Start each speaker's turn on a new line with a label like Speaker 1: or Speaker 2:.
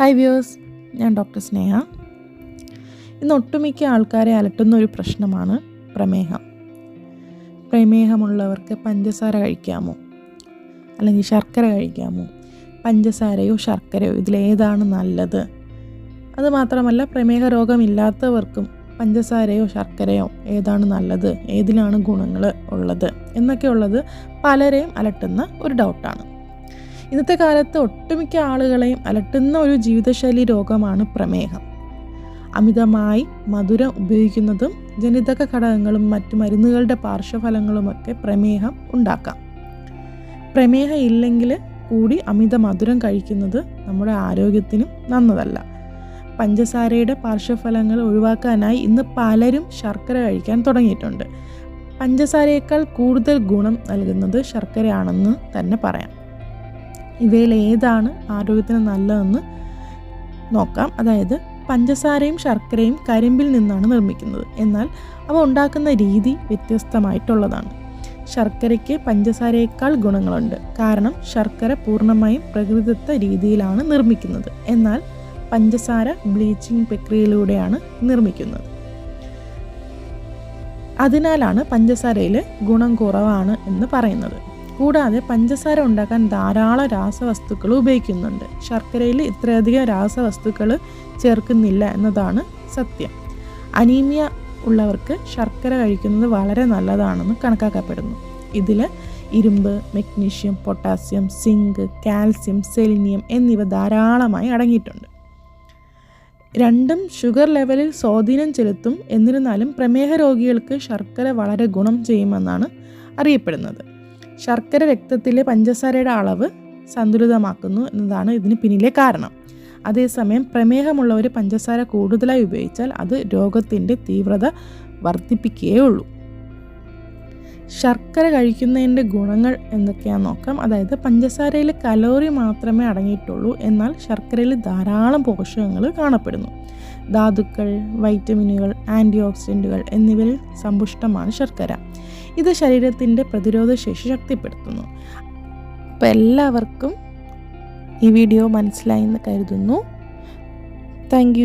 Speaker 1: Hi views ഞാൻ doctor Sneha. ഇന്ന് ഒട്ടുമിക്ക ആൾക്കാരെ അലട്ടുന്ന ഒരു പ്രശ്നമാണ് പ്രമേഹം. പ്രമേഹമുള്ളവർക്ക് പഞ്ചസാര കഴിക്കാമോ? അല്ലെങ്കിൽ ശർക്കര കഴിക്കാമോ? പഞ്ചസാരയോ ശർക്കരയോ? ഇതിലേതാണ് നല്ലത്? അതുമാത്രമല്ല പ്രമേഹ രോഗമില്ലാത്തവർക്കും പഞ്ചസാരയോ ശർക്കരയോ ഏതാണ് നല്ലത്? ഏതിലാണ് ഗുണങ്ങൾ ഉള്ളത്? എന്നൊക്കെ ഉള്ളത് പലരെയും അലട്ടുന്ന ഒരു ഡൗട്ടാണ് ഇന്നത്തെ കാലത്ത് ഒട്ടുമിക്ക ആളുകളെയും അലട്ടുന്ന ഒരു ജീവിതശൈലി രോഗമാണ് പ്രമേഹം. അമിതമായി മധുരം ഉപയോഗിക്കുന്നതും ജനിതക ഘടകങ്ങളും മറ്റു മരുന്നുകളുടെ പാർശ്വഫലങ്ങളുമൊക്കെ പ്രമേഹം ഉണ്ടാക്കാം. പ്രമേഹം ഇല്ലെങ്കിൽ കൂടി അമിത മധുരം കഴിക്കുന്നത് നമ്മുടെ ആരോഗ്യത്തിനും നന്നതല്ല. പഞ്ചസാരയുടെ പാർശ്വഫലങ്ങൾ ഒഴിവാക്കാനായി ഇന്ന് പലരും ശർക്കര കഴിക്കാൻ തുടങ്ങിയിട്ടുണ്ട്. പഞ്ചസാരയേക്കാൾ കൂടുതൽ ഗുണം നൽകുന്നത് ശർക്കരയാണെന്ന് തന്നെ പറയാം. ഇവയിൽ ഏതാണ് ആരോഗ്യത്തിന് നല്ലതെന്ന് നോക്കാം. അതായത് പഞ്ചസാരയും ശർക്കരയും കരിമ്പിൽ നിന്നാണ് നിർമ്മിക്കുന്നത്. എന്നാൽ അവ ഉണ്ടാക്കുന്ന രീതി വ്യത്യസ്തമായിട്ടുള്ളതാണ്. ശർക്കരയ്ക്ക് പഞ്ചസാരയേക്കാൾ ഗുണങ്ങളുണ്ട്. കാരണം ശർക്കര പൂർണമായും പ്രകൃതിദത്ത രീതിയിലാണ് നിർമ്മിക്കുന്നത്. എന്നാൽ പഞ്ചസാര ബ്ലീച്ചിങ് പ്രക്രിയയിലൂടെയാണ് നിർമ്മിക്കുന്നത്. അതിനാലാണ് പഞ്ചസാരയിൽ ഗുണം കുറവാണ് എന്ന് പറയുന്നത്. കൂടാതെ പഞ്ചസാര ഉണ്ടാക്കാൻ ധാരാളം രാസവസ്തുക്കൾ ഉപയോഗിക്കുന്നുണ്ട്. ശർക്കരയിൽ ഇത്രയധികം രാസവസ്തുക്കൾ ചേർക്കുന്നില്ല എന്നതാണ് സത്യം. അനീമിയ ഉള്ളവർക്ക് ശർക്കര കഴിക്കുന്നത് വളരെ നല്ലതാണെന്ന് കണക്കാക്കപ്പെടുന്നു. ഇതിൽ ഇരുമ്പ് magnesium potassium zinc calcium selenium എന്നിവ ധാരാളമായി അടങ്ങിയിട്ടുണ്ട്. രണ്ടും ഷുഗർ ലെവലിൽ സ്വാധീനം ചെലുത്തും എന്നിരുന്നാലും പ്രമേഹ രോഗികൾക്ക് ശർക്കര വളരെ ഗുണം ചെയ്യുമെന്നാണ് അറിയപ്പെടുന്നത്. ശർക്കര രക്തത്തിലെ പഞ്ചസാരയുടെ അളവ് സന്തുലിതമാക്കുന്നു എന്നതാണ് ഇതിന് പിന്നിലെ കാരണം. അതേസമയം പ്രമേഹമുള്ളവർ പഞ്ചസാര കൂടുതലായി ഉപയോഗിച്ചാൽ അത് രോഗത്തിന്റെ തീവ്രത വർദ്ധിപ്പിക്കുകയുള്ളൂ. ശർക്കര കഴിക്കുന്നതിന്റെ ഗുണങ്ങൾ എന്തൊക്കെയാണെന്ന് നോക്കാം. അതായത് പഞ്ചസാരയിൽ കലോറി മാത്രമേ അടങ്ങിയിട്ടുള്ളൂ. എന്നാൽ ശർക്കരയിൽ ധാരാളം പോഷകങ്ങൾ കാണപ്പെടുന്നു. ധാതുക്കൾ വൈറ്റമിനുകൾ ആന്റി ഓക്സിഡന്റുകൾ എന്നിവയിൽ സമ്പുഷ്ടമാണ് ശർക്കര. ഇത് ശരീരത്തിന്റെ പ്രതിരോധ ശേഷി ശക്തിപ്പെടുത്തുന്നു. അപ്പോൾ എല്ലാവർക്കും ഈ വീഡിയോ മനസ്സിലായി എന്ന് കരുതുന്നു. താങ്ക്